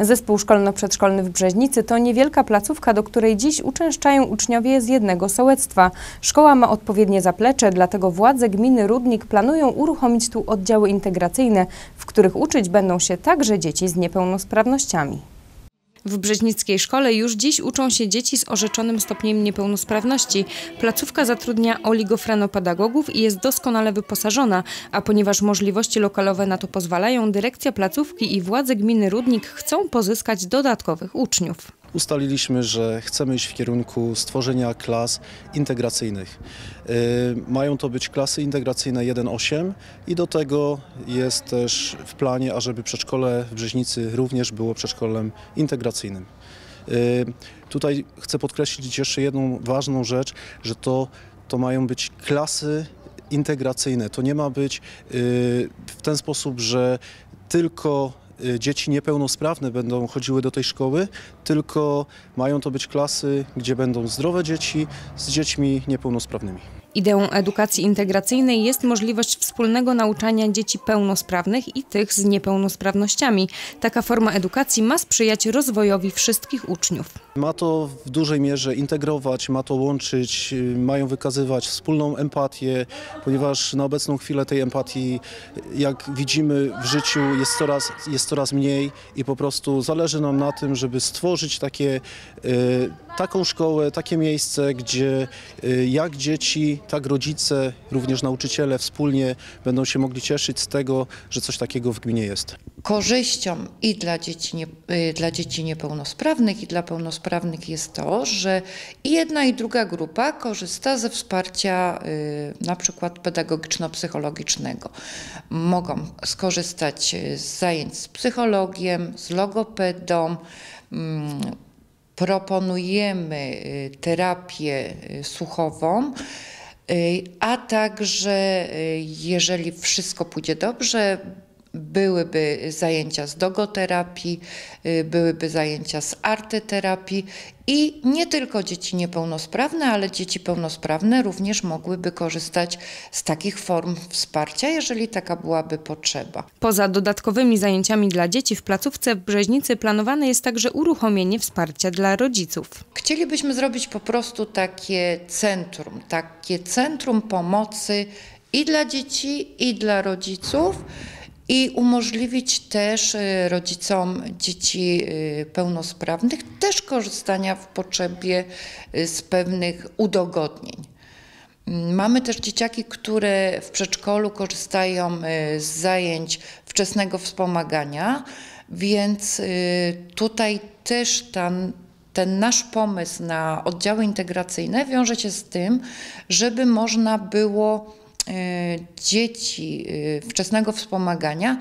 Zespół szkolno-przedszkolny w Brzeźnicy to niewielka placówka, do której dziś uczęszczają uczniowie z jednego sołectwa. Szkoła ma odpowiednie zaplecze, dlatego władze gminy Rudnik planują uruchomić tu oddziały integracyjne, w których uczyć będą się także dzieci z niepełnosprawnościami. W Brzeźnickiej Szkole już dziś uczą się dzieci z orzeczonym stopniem niepełnosprawności. Placówka zatrudnia oligofrenopedagogów i jest doskonale wyposażona, a ponieważ możliwości lokalowe na to pozwalają, dyrekcja placówki i władze gminy Rudnik chcą pozyskać dodatkowych uczniów ustaliliśmy, że chcemy iść w kierunku stworzenia klas integracyjnych. Y, mają to być klasy integracyjne 1.8 i do tego jest też w planie, ażeby przedszkole w Brzeźnicy również było przedszkolem integracyjnym. Y, tutaj chcę podkreślić jeszcze jedną ważną rzecz, że to, to mają być klasy integracyjne. To nie ma być y, w ten sposób, że tylko dzieci niepełnosprawne będą chodziły do tej szkoły, tylko mają to być klasy, gdzie będą zdrowe dzieci z dziećmi niepełnosprawnymi. Ideą edukacji integracyjnej jest możliwość wspólnego nauczania dzieci pełnosprawnych i tych z niepełnosprawnościami. Taka forma edukacji ma sprzyjać rozwojowi wszystkich uczniów. Ma to w dużej mierze integrować, ma to łączyć, mają wykazywać wspólną empatię, ponieważ na obecną chwilę tej empatii, jak widzimy w życiu, jest coraz, jest coraz mniej i po prostu zależy nam na tym, żeby stworzyć takie, y, taką szkołę, takie miejsce, gdzie y, jak dzieci, tak rodzice, również nauczyciele wspólnie będą się mogli cieszyć z tego, że coś takiego w gminie jest. Korzyścią i dla dzieci, nie, y, dla dzieci niepełnosprawnych, i dla pełnosprawnych jest to, że i jedna, i druga grupa korzysta ze wsparcia y, na przykład pedagogiczno-psychologicznego. Mogą skorzystać z zajęć z psychologiem, z logopedą, mm, proponujemy terapię słuchową, Y, a także y, jeżeli wszystko pójdzie dobrze, byłyby zajęcia z dogoterapii, y, byłyby zajęcia z arteterapii i nie tylko dzieci niepełnosprawne, ale dzieci pełnosprawne również mogłyby korzystać z takich form wsparcia, jeżeli taka byłaby potrzeba. Poza dodatkowymi zajęciami dla dzieci w placówce w Brzeźnicy planowane jest także uruchomienie wsparcia dla rodziców. Chcielibyśmy zrobić po prostu takie centrum, takie centrum pomocy i dla dzieci, i dla rodziców i umożliwić też y, rodzicom dzieci y, pełnosprawnych też korzystania w potrzebie y, z pewnych udogodnień. Mm, mamy też dzieciaki, które w przedszkolu korzystają z zajęć wczesnego wspomagania, więc tutaj też ten, ten nasz pomysł na oddziały integracyjne wiąże się z tym, żeby można było dzieci e, wczesnego wspomagania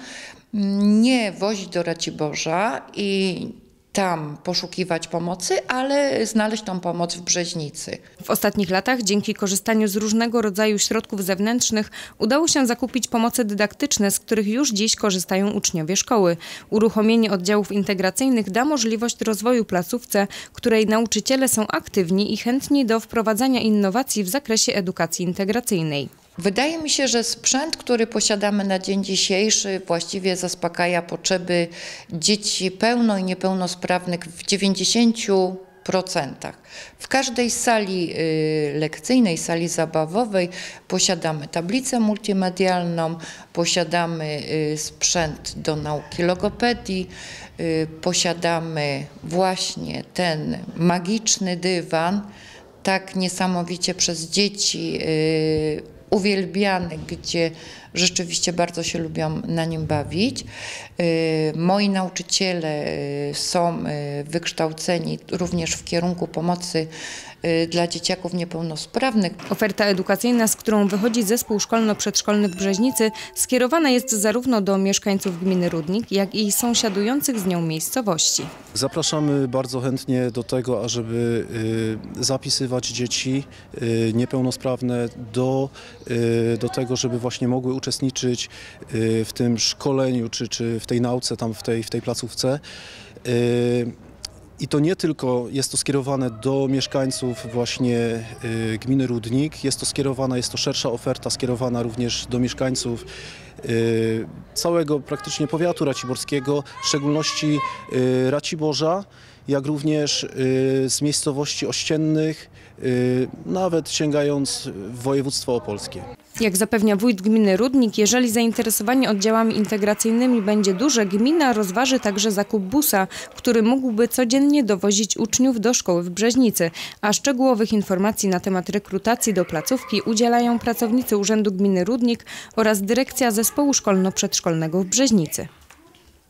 nie wozić do Raciborza i tam poszukiwać pomocy, ale znaleźć tą pomoc w Brzeźnicy. W ostatnich latach dzięki korzystaniu z różnego rodzaju środków zewnętrznych udało się zakupić pomoce dydaktyczne, z których już dziś korzystają uczniowie szkoły. Uruchomienie oddziałów integracyjnych da możliwość rozwoju placówce, której nauczyciele są aktywni i chętni do wprowadzania innowacji w zakresie edukacji integracyjnej. Wydaje mi się, że sprzęt, który posiadamy na dzień dzisiejszy, właściwie zaspokaja potrzeby dzieci pełno i niepełnosprawnych w 90%. W każdej sali y, lekcyjnej, sali zabawowej posiadamy tablicę multimedialną, posiadamy y, sprzęt do nauki logopedii, y, posiadamy właśnie ten magiczny dywan, tak niesamowicie przez dzieci uwielbiany, gdzie rzeczywiście bardzo się lubią na nim bawić. Y, moi nauczyciele y, są y, wykształceni również w kierunku pomocy dla dzieciaków niepełnosprawnych. Oferta edukacyjna, z którą wychodzi zespół szkolno-przedszkolny w Brzeźnicy, skierowana jest zarówno do mieszkańców gminy Rudnik, jak i sąsiadujących z nią miejscowości. Zapraszamy bardzo chętnie do tego, ażeby zapisywać dzieci niepełnosprawne do, do tego, żeby właśnie mogły uczestniczyć y, w tym szkoleniu czy, czy w tej nauce tam w tej, w tej placówce. Y, I to nie tylko jest to skierowane do mieszkańców właśnie y, gminy Rudnik, jest to skierowana, jest to szersza oferta skierowana również do mieszkańców całego praktycznie powiatu raciborskiego, w szczególności Raciborza, jak również y, z miejscowości ościennych, y, nawet sięgając w województwo opolskie. Jak zapewnia wójt gminy Rudnik, jeżeli zainteresowanie oddziałami integracyjnymi będzie duże, gmina rozważy także zakup busa, który mógłby codziennie dowozić uczniów do szkoły w Brzeźnicy. A szczegółowych informacji na temat rekrutacji do placówki udzielają pracownicy Urzędu Gminy Rudnik oraz dyrekcja zespołu szkolno-przedszkolnego w Brzeźnicy.